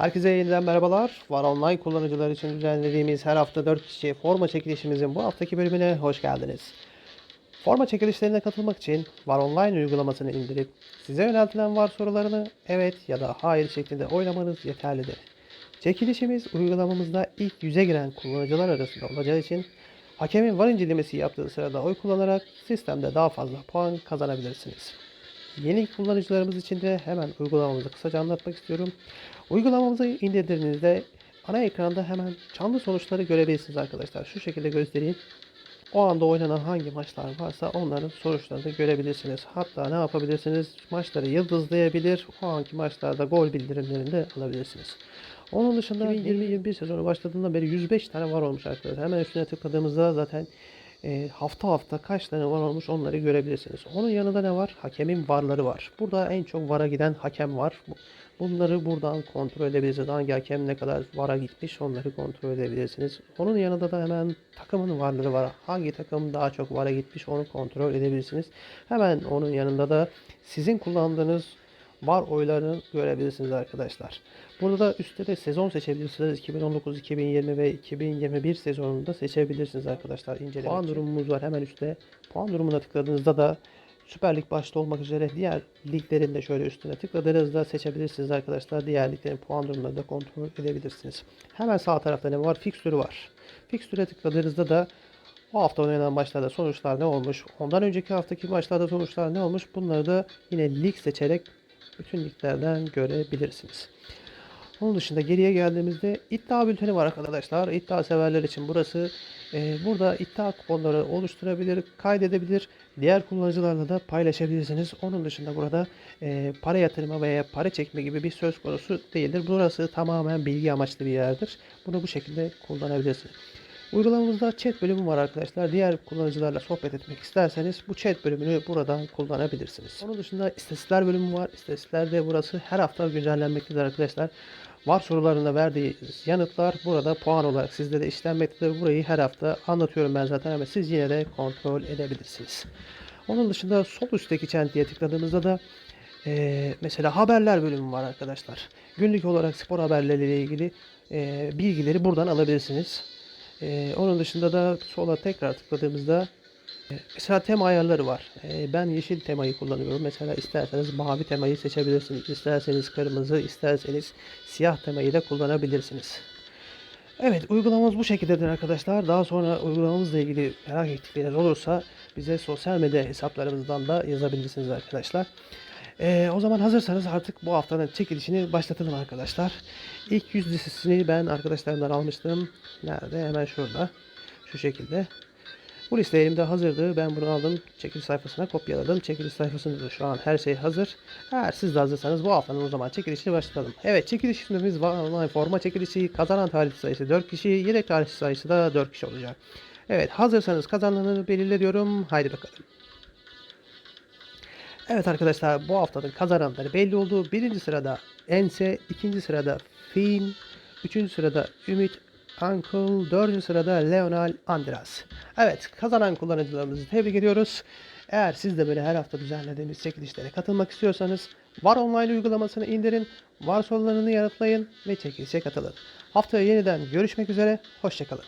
Herkese yeniden merhabalar. Var Online kullanıcılar için düzenlediğimiz her hafta 4 kişi forma çekilişimizin bu haftaki bölümüne hoş geldiniz. Forma çekilişlerine katılmak için Var Online uygulamasını indirip size yöneltilen var sorularını evet ya da hayır şeklinde oylamanız yeterlidir. Çekilişimiz uygulamamızda ilk yüze giren kullanıcılar arasında olacağı için hakemin var incelemesi yaptığı sırada oy kullanarak sistemde daha fazla puan kazanabilirsiniz. Yeni kullanıcılarımız için de hemen uygulamamızı kısaca anlatmak istiyorum. Uygulamamızı indirdiğinizde ana ekranda hemen canlı sonuçları görebilirsiniz arkadaşlar. Şu şekilde göstereyim. O anda oynanan hangi maçlar varsa onların sonuçlarını görebilirsiniz. Hatta ne yapabilirsiniz? Maçları yıldızlayabilir. O anki maçlarda gol bildirimlerini de alabilirsiniz. Onun dışında 2020-21 sezonu başladığından beri 105 tane var olmuş arkadaşlar. Hemen üstüne tıkladığımızda zaten e, hafta hafta kaç tane var olmuş onları görebilirsiniz. Onun yanında ne var? Hakemin varları var. Burada en çok vara giden hakem var. Bu- Bunları buradan kontrol edebilirsiniz. Hangi hakem ne kadar vara gitmiş onları kontrol edebilirsiniz. Onun yanında da hemen takımın varları var. Hangi takım daha çok vara gitmiş onu kontrol edebilirsiniz. Hemen onun yanında da sizin kullandığınız var oylarını görebilirsiniz arkadaşlar. Burada da üstte de sezon seçebilirsiniz. 2019, 2020 ve 2021 sezonunda seçebilirsiniz arkadaşlar. İncelemek Puan durumumuz var hemen üstte. Puan durumuna tıkladığınızda da Süper Lig başta olmak üzere diğer liglerin de şöyle üstüne tıkladığınızda seçebilirsiniz arkadaşlar. Diğer liglerin puan durumlarını da kontrol edebilirsiniz. Hemen sağ tarafta ne var? Fikstürü var. Fikstüre tıkladığınızda da o hafta oynanan maçlarda sonuçlar ne olmuş? Ondan önceki haftaki maçlarda sonuçlar ne olmuş? Bunları da yine lig seçerek bütün liglerden görebilirsiniz. Onun dışında geriye geldiğimizde iddia bülteni var arkadaşlar. İddia severler için burası. Ee, burada iddia kuponları oluşturabilir, kaydedebilir. Diğer kullanıcılarla da paylaşabilirsiniz. Onun dışında burada e, para yatırma veya para çekme gibi bir söz konusu değildir. Burası tamamen bilgi amaçlı bir yerdir. Bunu bu şekilde kullanabilirsiniz. Uygulamamızda chat bölümü var arkadaşlar. Diğer kullanıcılarla sohbet etmek isterseniz bu chat bölümünü buradan kullanabilirsiniz. Onun dışında istatistikler bölümü var. İstatistiklerde burası her hafta güncellenmektedir arkadaşlar. Var sorularına verdiği yanıtlar burada puan olarak sizde de işlenmektedir. Burayı her hafta anlatıyorum ben zaten ama siz yine de kontrol edebilirsiniz. Onun dışında sol üstteki çentiye tıkladığımızda da eee, mesela haberler bölümü var arkadaşlar. Günlük olarak spor haberleriyle ilgili eee, bilgileri buradan alabilirsiniz. Ee, onun dışında da sola tekrar tıkladığımızda e, mesela tema ayarları var. Ee, ben yeşil temayı kullanıyorum. Mesela isterseniz mavi temayı seçebilirsiniz. İsterseniz kırmızı, isterseniz siyah temayı da kullanabilirsiniz. Evet uygulamamız bu şekildedir arkadaşlar. Daha sonra uygulamamızla ilgili merak ettikleriniz olursa bize sosyal medya hesaplarımızdan da yazabilirsiniz arkadaşlar. Ee, o zaman hazırsanız artık bu haftanın çekilişini başlatalım arkadaşlar. İlk yüz listesini ben arkadaşlarımdan almıştım. Nerede? Hemen şurada. Şu şekilde. Bu liste elimde hazırdı. Ben bunu aldım. Çekiliş sayfasına kopyaladım. Çekiliş sayfasında da şu an her şey hazır. Eğer siz de hazırsanız bu haftanın o zaman çekilişini başlatalım. Evet çekiliş ismimiz forma çekilişi. Kazanan tarih sayısı 4 kişi. Yedek tarih sayısı da 4 kişi olacak. Evet hazırsanız kazananı belirle diyorum. Haydi bakalım. Evet arkadaşlar bu haftanın kazananları belli oldu. Birinci sırada Ense, ikinci sırada Film, üçüncü sırada Ümit Uncle, dördüncü sırada Leonel Andras. Evet kazanan kullanıcılarımızı tebrik ediyoruz. Eğer siz de böyle her hafta düzenlediğimiz çekilişlere katılmak istiyorsanız Var Online uygulamasını indirin, var sorularını yanıtlayın ve çekilişe katılın. Haftaya yeniden görüşmek üzere, hoşçakalın.